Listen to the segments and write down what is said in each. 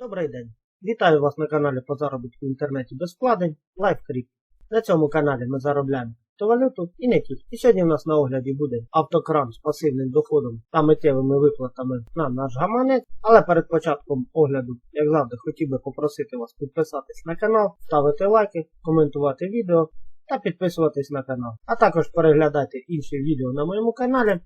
Добрий день. Вітаю вас на каналі по заробітку в інтернеті без вкладень LifeCrypt. На цьому каналі ми заробляємо криптовалюту і не тільки. І сьогодні в нас на огляді буде автокран з пасивним доходом та миттєвими виплатами на наш гаманець. Але перед початком огляду, як завжди, хотів би попросити вас підписатись на канал, ставити лайки, коментувати відео та підписуватись на канал. А також переглядати інші відео на моєму каналі.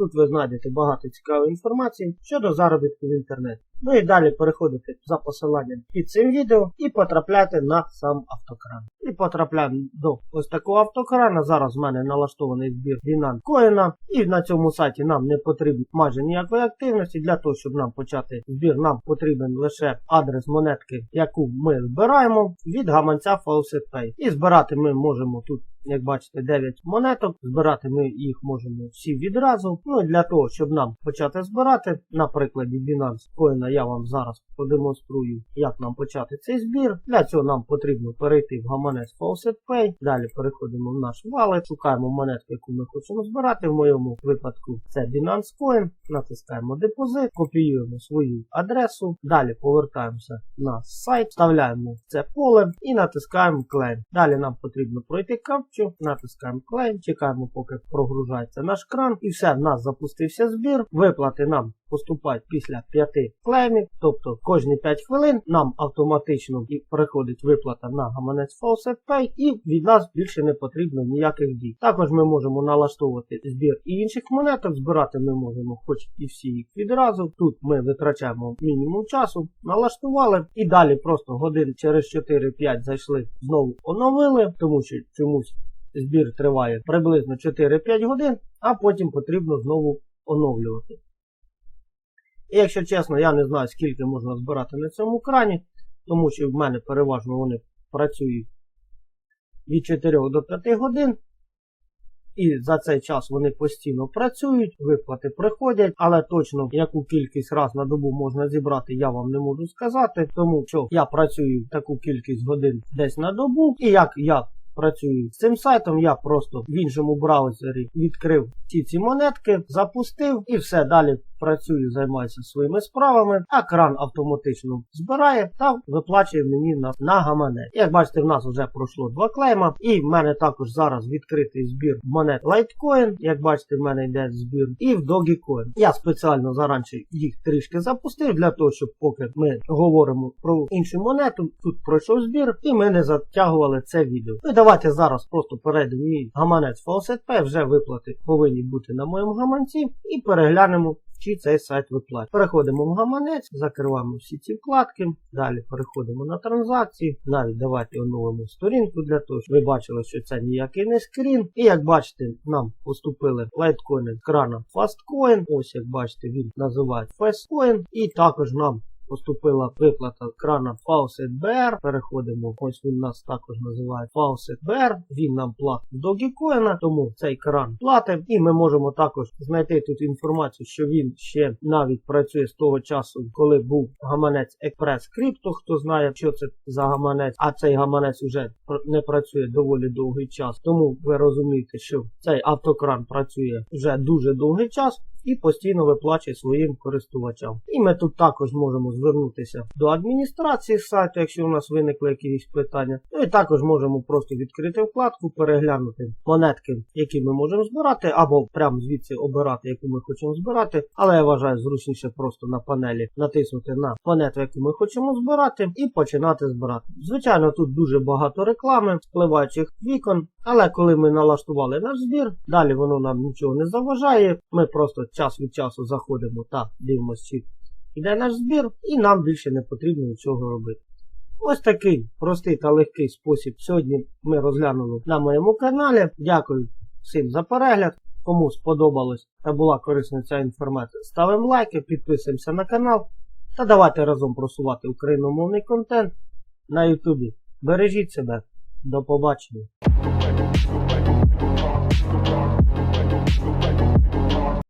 Тут ви знайдете багато цікавої інформації щодо заробітку в інтернеті. Ну і далі переходите за посиланням під цим відео і потрапляйте на сам автокран. І потрапляємо до ось такого автокрана. Зараз в мене налаштований збір Binance Coin. І на цьому сайті нам не потрібно майже ніякої активності. Для того, щоб нам почати збір, нам потрібен лише адрес монетки, яку ми збираємо від гаманця FaucetPay. І збирати ми можемо тут. Як бачите, 9 монеток. Збирати ми їх можемо всі відразу. Ну і для того, щоб нам почати збирати, на прикладі Binance Coin я вам зараз продемонструю, як нам почати цей збір. Для цього нам потрібно перейти в гаманець FaucetPay. Далі переходимо в наш валет, шукаємо монетку, яку ми хочемо збирати. В моєму випадку це Binance Coin. Натискаємо депозит, копіюємо свою адресу. Далі повертаємося на сайт, вставляємо це поле і натискаємо Claim. Далі нам потрібно пройти капчу, натискаємо Claim, чекаємо, поки прогружається наш кран. І все, в нас запустився збір. Виплати нам поступають після 5 клеймів, тобто кожні 5 хвилин нам автоматично приходить виплата на гаманець FaucetPay і від нас більше не потрібно ніяких дій. Також ми можемо налаштовувати збір і інших монеток, збирати ми можемо хоч і всі їх відразу. Тут ми витрачаємо мінімум часу, налаштували і далі просто годин через 4-5 зайшли, знову оновили, тому що чомусь збір триває приблизно 4-5 годин, а потім потрібно знову оновлювати. І якщо чесно, я не знаю, скільки можна збирати на цьому крані, тому що в мене переважно вони працюють від 4 до 5 годин. І за цей час вони постійно працюють, виплати приходять, але точно яку кількість раз на добу можна зібрати, я вам не можу сказати, тому що я працюю таку кількість годин десь на добу, і як я працюю з цим сайтом, я просто в іншому браузері відкрив ці ці монетки, запустив і все. Далі працюю, займаюся своїми справами, а кран автоматично збирає та виплачує мені на, на гаманець. Як бачите, в нас вже пройшло два клейма, і в мене також зараз відкритий збір монет Litecoin. Як бачите, в мене йде збір і в Dogecoin. Я спеціально заранше їх трішки запустив для того, щоб поки ми говоримо про іншу монету, тут пройшов збір, і ми не затягували це відео. Ну давайте зараз просто перейдемо мій гаманець FaucetPay, вже виплати повинні бути на моєму гаманці, і переглянемо чи цей сайт виплачує. Переходимо в гаманець, закриваємо всі ці вкладки. Далі переходимо на транзакції. Навіть давайте оновимо сторінку для того, щоб ви бачили, що це ніякий не скрін. І як бачите, нам поступили лайткоїни з крана Fastcoin. Ось як бачите, він називається Fastcoin. І також нам поступила виплата крана Faucet BR. Переходимо, ось він нас також називає Faucet BR. Він нам платить Dogecoin, тому цей кран платить. І ми можемо також знайти тут інформацію, що він ще навіть працює з того часу, коли був гаманець Express Crypto. Хто знає, що це за гаманець, а цей гаманець вже не працює доволі довгий час. Тому ви розумієте, що цей автокран працює вже дуже довгий час і постійно виплачує своїм користувачам. І ми тут також можемо звернутися до адміністрації сайту, якщо у нас виникли якісь питання. Ну і також можемо просто відкрити вкладку, переглянути монетки, які ми можемо збирати, або прямо звідси обирати, яку ми хочемо збирати. Але я вважаю зручніше просто на панелі натиснути на монету, яку ми хочемо збирати, і починати збирати. Звичайно, тут дуже багато реклами, впливаючих вікон. Але коли ми налаштували наш збір, далі воно нам нічого не заважає. Ми просто час від часу заходимо та дивимося, чи йде наш збір, і нам більше не потрібно нічого робити. Ось такий простий та легкий спосіб сьогодні ми розглянули на моєму каналі. Дякую всім за перегляд. Кому сподобалось та була корисна ця інформація, ставимо лайки, підписуємося на канал та давайте разом просувати україномовний контент на Ютубі. Бережіть себе. До побачення.